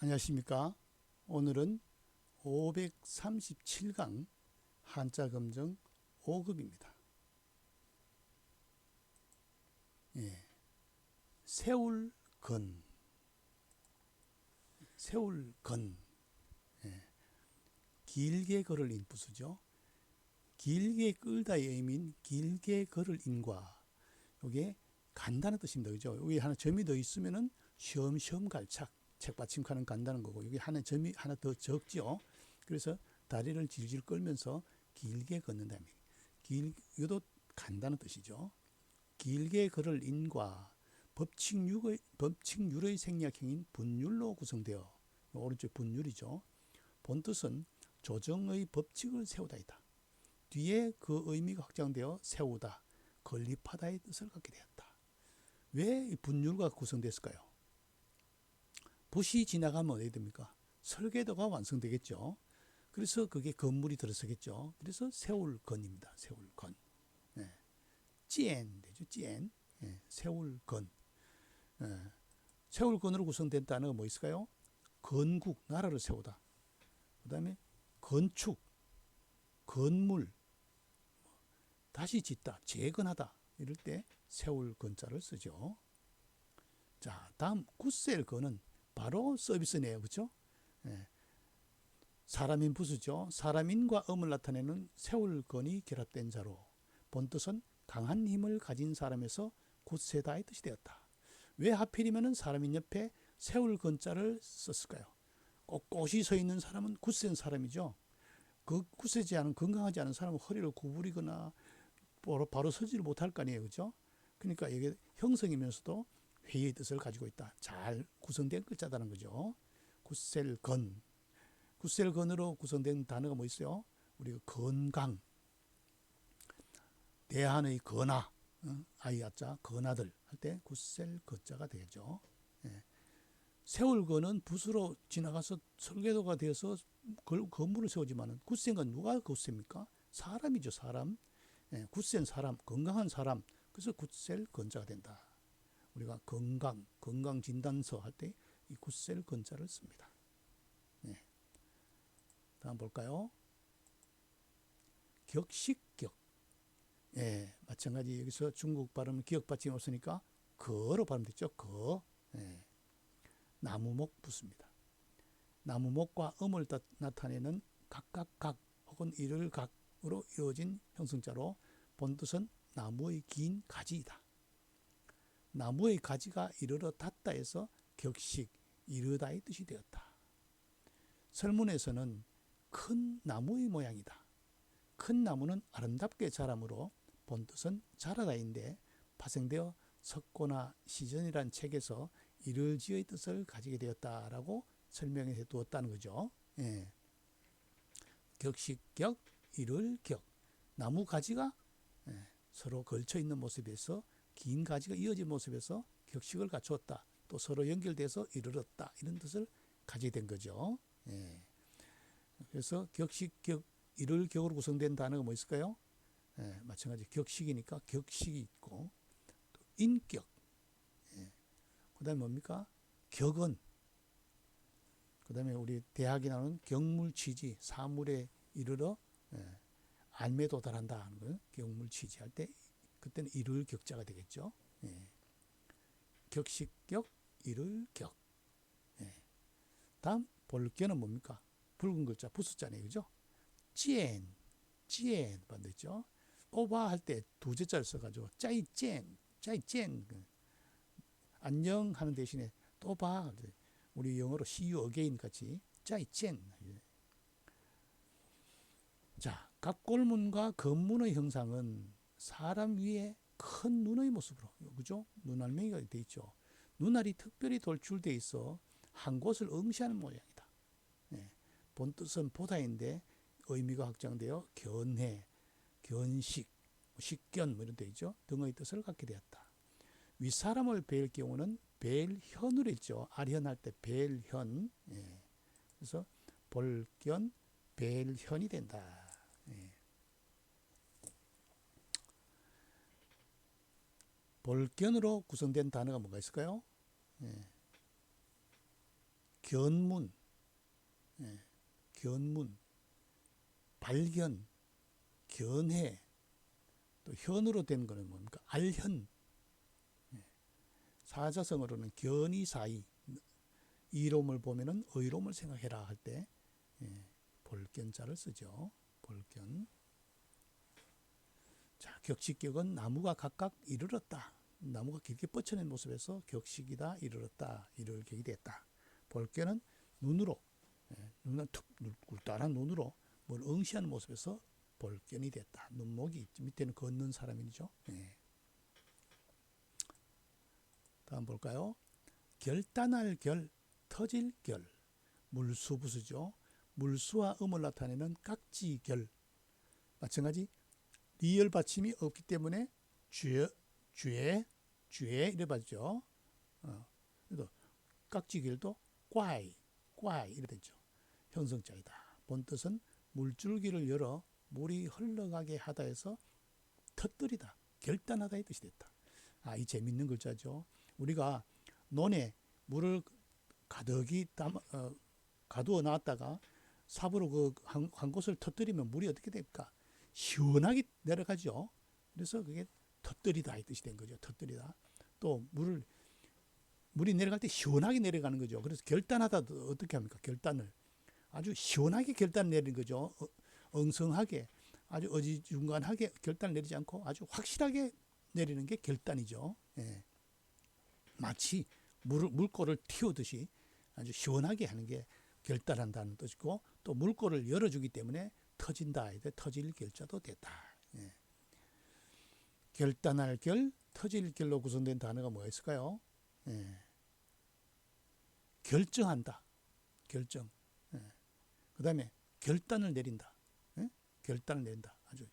안녕하십니까. 오늘은 537강 한자 검정 5급입니다. 예. 세울 건. 세울 건. 예. 길게 걸을 인부수죠. 길게 끌다의 의미인 길게 걸을 인과. 요게 간다는 뜻입니다. 그죠? 여기 하나 점이 더 있으면은 쉬엄쉬엄 갈착. 책받침하는 간다는 거고 여기 하나 점이 하나 더 적죠. 그래서 다리를 질질 끌면서 길게 걷는다. 길 이것도 간다는 뜻이죠. 길게 걸을 인과 법칙률의 법칙률의 생략형인 분율로 구성되어 오른쪽 분율이죠. 본 뜻은 조정의 법칙을 세우다이다. 뒤에 그 의미가 확장되어 세우다, 건립하다의 뜻을 갖게 되었다. 왜 분율과 구성됐을까요? 붓이 지나가면 어디 됩니까? 설계도가 완성되겠죠. 그래서 그게 건물이 들어서겠죠. 그래서 세울 건입니다. 세울 건. 예. 찌엔 되죠. 찌엔. 예. 세울 건. 예. 세울 건으로 구성된 단어가 뭐 있을까요? 건국, 나라를 세우다. 그 다음에 건축, 건물, 다시 짓다, 재건하다. 이럴 때 세울 건자를 쓰죠. 자, 다음 굳셀 건은 바로 서비스네요. 그렇죠? 예. 사람인 부수죠. 사람인과 음을 나타내는 세울 건이 결합된 자로 본 뜻은 강한 힘을 가진 사람에서 굳세다의 뜻이 되었다. 왜 하필이면 사람인 옆에 세울 건자를 썼을까요? 꼿꼿이 서 있는 사람은 굳센 사람이죠. 그 굳세지 않은 건강하지 않은 사람은 허리를 구부리거나 바로, 바로 서지를 못할 거 아니에요. 그죠? 그러니까 이게 형성이면서도 회의의 뜻을 가지고 있다. 잘 구성된 글자다는 거죠. 굳셀건. 굳셀건으로 구성된 단어가 뭐 있어요? 우리가 건강, 대한의 건아, 어? 아이아자, 건아들 할때 굳셀건자가 되죠. 예. 세울건은 붓으로 지나가서 설계도가 되어서 건물을 세우지만은 굳센 건 누가 굳셉니까? 사람이죠, 사람. 예, 굳센 사람, 건강한 사람. 그래서 굳셀 건자가 된다. 우리가 건강, 건강 진단서 할 때이 굳셀 건자를 씁니다. 네. 다음 볼까요? 격식격. 예, 마찬가지 여기서 중국 발음 기억 받침 없으니까 거로 발음됐죠. 거. 예. 나무목 붙습니다. 나무목과 음을 나타내는 각각각 혹은 이를 각으로 이루어진 형성자로 본 뜻은 나무의 긴 가지이다. 나무의 가지가 이르러 닿다 해서 격식, 이르다의 뜻이 되었다. 설문에서는 큰 나무의 모양이다. 큰 나무는 아름답게 자라므로 본 뜻은 자라다인데 파생되어 석고나 시전이란 책에서 이르지의 뜻을 가지게 되었다라고 설명해 두었다는 거죠. 예. 격식격, 이를격. 나무 가지가 예, 서로 걸쳐 있는 모습에서 긴 가지가 이어진 모습에서 격식을 갖추었다. 또 서로 연결돼서 이르렀다. 이런 뜻을 가지게 된 거죠. 예. 그래서 격식, 격, 이를 격으로 구성된 단어가 뭐 있을까요? 예, 마찬가지 격식이니까 격식이 있고 또 인격. 예. 그다음에 뭡니까? 격언. 그다음에 우리 대학이 나오는 경물 취지, 사물에 이르러 예, 안매 도달한다 하는 거 경물 취지할 때 그때는 이를 격자가 되겠죠. 예. 격식격, 이를 격. 예. 다음 볼견은 뭡니까? 붉은 글자 부수자네 그죠? 찌엔, 찌엔 반대죠. 오바 할 때 두 제자를 써 가지고 짜이젠, 짜이젠. 안녕 하는 대신에 또 봐. 우리 영어로 see you again 같이 짜이젠. 자, 각 골문과 건문의 형상은 사람 위에 큰 눈의 모습으로 그죠? 눈알맹이가 돼 있죠. 눈알이 특별히 돌출돼 있어 한 곳을 응시하는 모양이다. 네. 본 뜻은 보다인데 의미가 확장되어 견해, 견식, 식견 뭐 이런 데 있죠. 등의 뜻을 갖게 되었다. 위 사람을 뵐 경우는 뵐현으로 있죠. 아련할 때 뵐현. 예. 그래서 볼견, 뵐현이 된다. 예. 볼견으로 구성된 단어가 뭐가 있을까요? 예. 견문, 예, 견문, 발견, 견해, 또 현으로 된 거는 뭡니까? 알현. 예, 사자성어로는 견이 사이, 이로움을 보면은 의로움을 생각해라 할때 예, 볼견자를 쓰죠. 볼견. 자, 격식격은 나무가 각각 이르렀다. 나무가 길게 뻗쳐낸 모습에서 격식이다, 이르렀다, 이를 격이 됐다. 볼견은 눈으로, 예, 눈은 툭, 눈- 굴다란 눈으로 뭘 응시하는 모습에서 볼견이 됐다. 눈목이. 밑에는 걷는 사람이죠. 예. 다음 볼까요? 결단할 결, 터질 결. 물수 부수죠. 물수와 음을 나타내는 깍지 결. 마찬가지 리얼 받침이 없기 때문에 죄, 죄, 죄 이래 봤죠. 어. 그래도 깍지 결도 꽈이, 꽈이 이래 되죠. 형성자이다. 본 뜻은 물줄기를 열어 물이 흘러가게 하다 해서 터뜨리다, 결단하다 이 뜻이 됐다. 아, 이 재밌는 글자죠. 우리가 논에 물을 가득히 담, 어, 가두어 놨다가 삽으로 그 한, 한 곳을 터뜨리면 물이 어떻게 됩니까? 시원하게 내려가죠. 그래서 그게 터뜨리다 이 뜻이 된 거죠. 터뜨리다. 또 물을 물이 내려갈 때 시원하게 내려가는 거죠. 그래서 결단하다 어떻게 합니까? 결단을 아주 시원하게 결단 내리는 거죠. 어, 엉성하게 아주 어지중간하게 결단 내리지 않고 아주 확실하게 내리는 게 결단이죠. 예. 마치 물, 물꼬를 틔우듯이 아주 시원하게 하는 게 결단한다는 뜻이고 또 물꼬를 열어주기 때문에 터진다. 이제 터질 결자도 됐다. 예. 결단할 결, 터질 결로 구성된 단어가 뭐가 있을까요? 예. 결정한다. 결정. 예. 그 다음에 결단을 내린다. 예? 결단을 내린다. 아주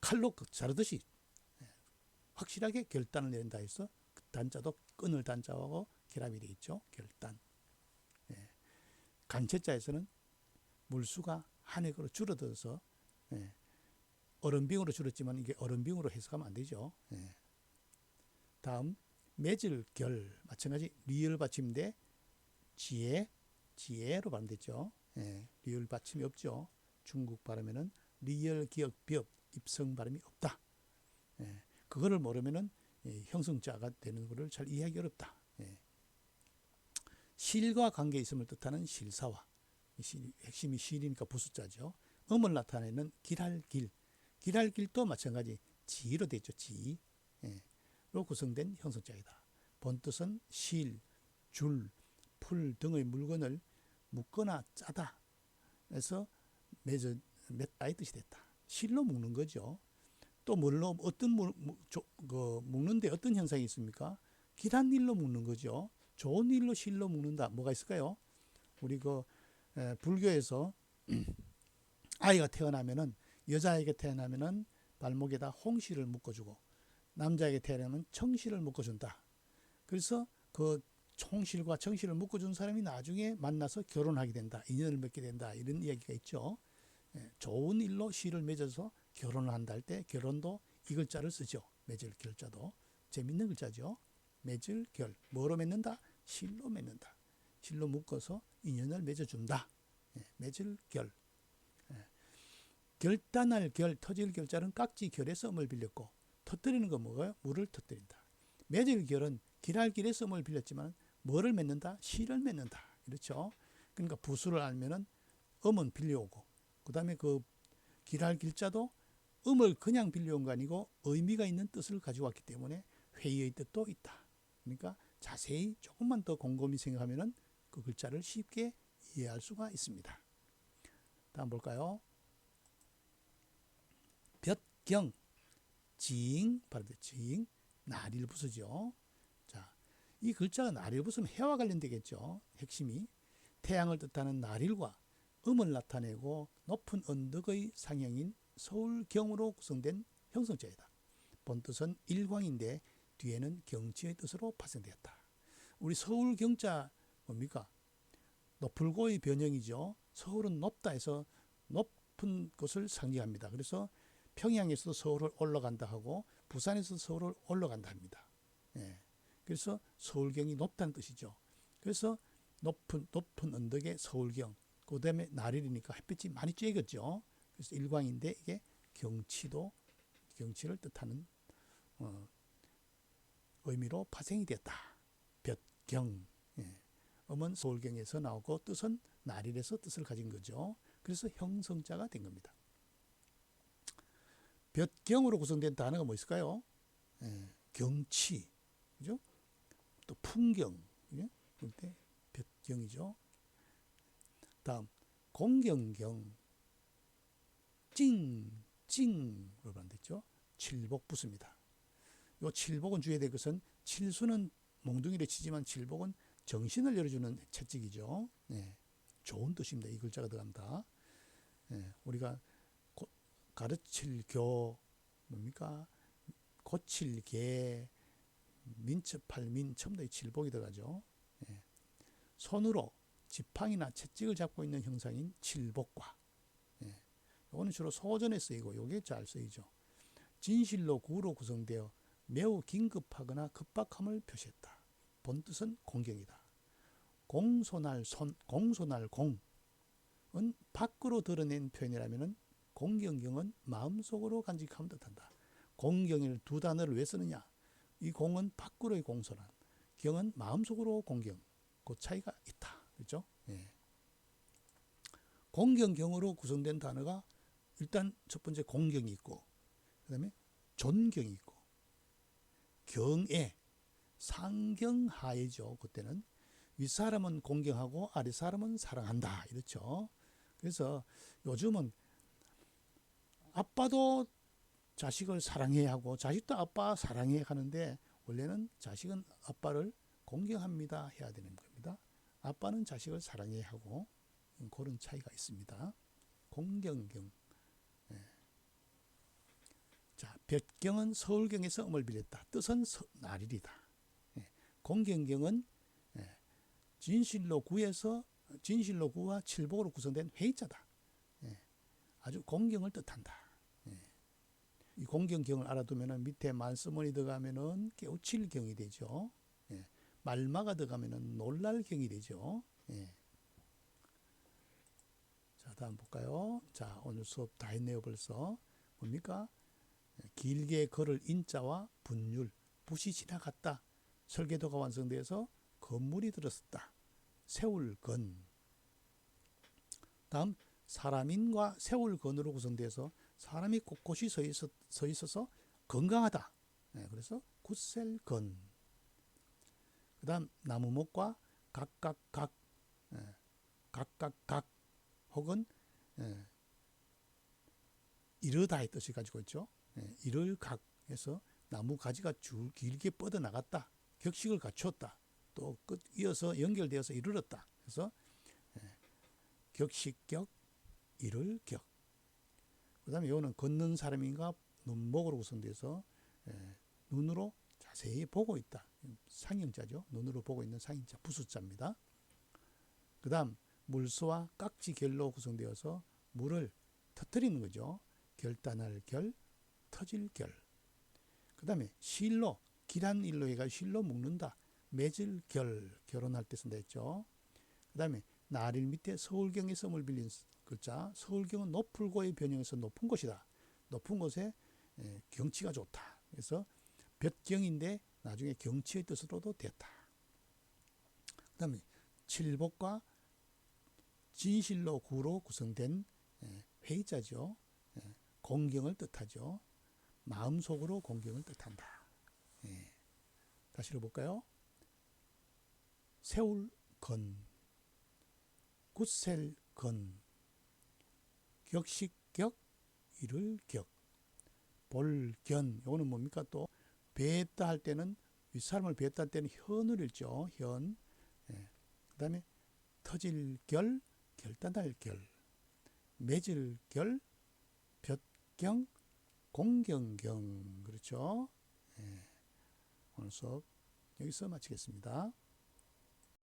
칼로 자르듯이 예. 확실하게 결단을 내린다 해서 그 단자도 끊을 단자하고 결합이 되어 있죠. 결단. 예. 간체자에서는 물수가 한 획으로 줄어들어서 예. 얼음빙으로 줄었지만 이게 얼음빙으로 해석하면 안 되죠. 예. 다음 맺을 결 마찬가지 리을 받침대 지혜 지혜로 발음됐죠. 예. 리을 받침이 없죠. 중국 발음에는 리을 기역 벽 입성 발음이 없다. 예. 그거를 모르면은 예, 형성자가 되는 것을 잘 이해하기 어렵다. 예. 실과 관계 있음을 뜻하는 실사화. 이 실, 핵심이 실이니까 부수자죠. 음을 나타내는 길할 길. 길할 길도 마찬가지 지로 되죠. 지. 예. 로 구성된 형성자이다. 본 뜻은 실, 줄, 풀 등의 물건을 묶거나 짜다. 그래서 맺어 맺다 이 뜻이 됐다. 실로 묶는 거죠. 또 물로 어떤 물, 무- 조- 그 묶는데 어떤 현상이 있습니까? 길한 일로 묶는 거죠. 좋은 일로 실로 묶는다. 뭐가 있을까요? 우리 그 에, 불교에서 아이가 태어나면은 여자에게 태어나면은 발목에다 홍실을 묶어주고 남자에게 태어나면 청실을 묶어준다. 그래서 그 총실과 청실을 묶어준 사람이 나중에 만나서 결혼하게 된다. 인연을 맺게 된다. 이런 이야기가 있죠. 예, 좋은 일로 실을 맺어서 결혼을 한다 할 때 결혼도 이 글자를 쓰죠. 맺을 결자도 재밌는 글자죠. 맺을 결 뭐로 맺는다? 실로 맺는다. 실로 묶어서 인연을 맺어준다. 예, 맺을 결. 예. 결단할 결, 터질 결자는 깍지 결의 썸을 빌렸고 터뜨리는 건 뭐가요? 물을 터뜨린다. 맺을 결은 길할 길의 썸을 빌렸지만 뭐를 맺는다? 실을 맺는다. 그렇죠? 그러니까 부수를 알면은 음은 빌려오고 그 다음에 그 길할 길자도 음을 그냥 빌려온 거 아니고 의미가 있는 뜻을 가지고 왔기 때문에 회의의 뜻도 있다. 그러니까 자세히 조금만 더 곰곰이 생각하면은 그 글자를 쉽게 이해할 수가 있습니다. 다음 볼까요? 볕경, 징, 발음돼 징, 나리를 부수죠. 자, 이 글자가 나리를 부수면 해와 관련되겠죠. 핵심이 태양을 뜻하는 나릴과 음을 나타내고 높은 언덕의 상형인 서울경으로 구성된 형성자이다. 본 뜻은 일광인데 뒤에는 경치의 뜻으로 파생되었다. 우리 서울경자 뭡니까? 높을고의 변형이죠. 서울은 높다 해서 높은 것을 상징합니다. 그래서 평양에서 서울을 올라간다 하고 부산에서 서울을 올라간다 합니다. 예. 그래서 서울경이 높다는 뜻이죠. 그래서 높은 높은 언덕의 서울경, 그 다음에 날일이니까 햇빛이 많이 쬐겠죠. 그래서 일광인데 이게 경치도 경치를 뜻하는 어, 의미로 파생이 됐다. 볕경. 예. 음은 서울경에서 나오고 뜻은 날일에서 뜻을 가진 거죠. 그래서 형성자가 된 겁니다. 볕경으로 구성된 단어가 뭐 있을까요? 예. 경치, 그죠? 또 풍경? 그때 볕경이죠. 다음 공경경, 찡, 찡으로 반대죠. 칠복부수입니다. 요 칠복은 주의해야 될 것은 칠수는 몽둥이를 치지만 칠복은 정신을 열어주는 채찍이죠. 네. 좋은 뜻입니다. 이 글자가 들어간다. 네. 우리가 고, 가르칠 교 뭡니까? 고칠 개 민첩할 민 처음 이 칠복이 들어가죠. 네. 손으로 지팡이나 채찍을 잡고 있는 형상인 칠복과 예. 이거는 주로 소전에 쓰이고 요게 잘 쓰이죠. 진실로 구로 구성되어 매우 긴급하거나 급박함을 표시했다. 본 뜻은 공경이다. 공손할 손, 공손할 공은 밖으로 드러낸 표현이라면 공경경은 마음속으로 간직함을 뜻한다. 공경을 두 단어를 왜 쓰느냐? 이 공은 밖으로의 공손한, 경은 마음속으로 공경. 그 차이가 있다. 그렇죠? 예. 공경경으로 구성된 단어가 일단 첫 번째 공경이 있고 그 다음에 존경이 있고 경애 상경하애죠. 그때는 윗사람은 공경하고 아랫사람은 사랑한다. 이렇죠. 그래서 요즘은 아빠도 자식을 사랑해야 하고 자식도 아빠 사랑해 하는데 원래는 자식은 아빠를 공경합니다 해야 되는 겁니다. 아빠는 자식을 사랑해야 하고 그런 차이가 있습니다. 공경경. 예. 자, 볕경은 서울경에서 음을 빌렸다. 뜻은 서, 날일이다. 예. 공경경은 예. 진실로 구에서 진실로 구와 칠복으로 구성된 회의자다. 예. 아주 공경을 뜻한다. 예. 이 공경경을 알아두면은 밑에 말씀문이 들어가면은 깨우칠 경이 되죠. 예. 말마가 들어가면은 놀랄 경이 되죠. 예. 자, 다음 볼까요? 자, 오늘 수업 다 했네요, 벌써. 뭡니까? 길게 걸을 인자와 분율, 붓이 지나갔다. 설계도가 완성돼서 건물이 들었었다. 세울 건. 다음 사람인과 세울 건으로 구성돼서 사람이 곳곳이 서, 있어, 서 있어서 건강하다. 네, 그래서 굿셀건. 그 다음 나무목과 각각각, 예, 각각각 혹은 예, 이르다의 뜻을 가지고 있죠. 예, 이를 각 해서 나무 가지가 줄 길게 뻗어 나갔다. 격식을 갖췄다. 또 끝 이어서 연결되어서 이르렀다. 그래서 예, 격식격 이를 격. 그다음에 이거는 걷는 사람인가 눈목으로 구성돼서 예, 눈으로 자세히 보고 있다. 상형자죠. 눈으로 보고 있는 상형자 부수자입니다. 그다음 물소와 깍지 결로 구성되어서 물을 터뜨리는 거죠. 결단할 결, 터질 결. 그 다음에 실로, 길한 일로 해가 실로 묶는다. 맺을 결, 결혼할 때 쓴다 했죠. 그 다음에 나릴 밑에 서울경의 썸을 빌린 글자. 서울경은 높을고의 변형에서 높은 곳이다. 높은 곳에 예, 경치가 좋다. 그래서 볕경인데 나중에 경치의 뜻으로도 됐다. 그 다음에 칠복과 진실로 구로 구성된 예, 회의자죠. 예, 공경을 뜻하죠. 마음속으로 공경을 뜻한다. 예. 다시 읽어볼까요? 세울 건, 굳셀 건, 격식격, 이를 격, 볼견, 이거는 뭡니까 또 배했다 할 때는 윗사람을 배했다 할 때는 현을 읽죠. 현. 예. 그 다음에 터질 결, 결단할 결, 맺을 결, 볕경, 공경경. 그렇죠? 예. 오늘 수업 여기서 마치겠습니다.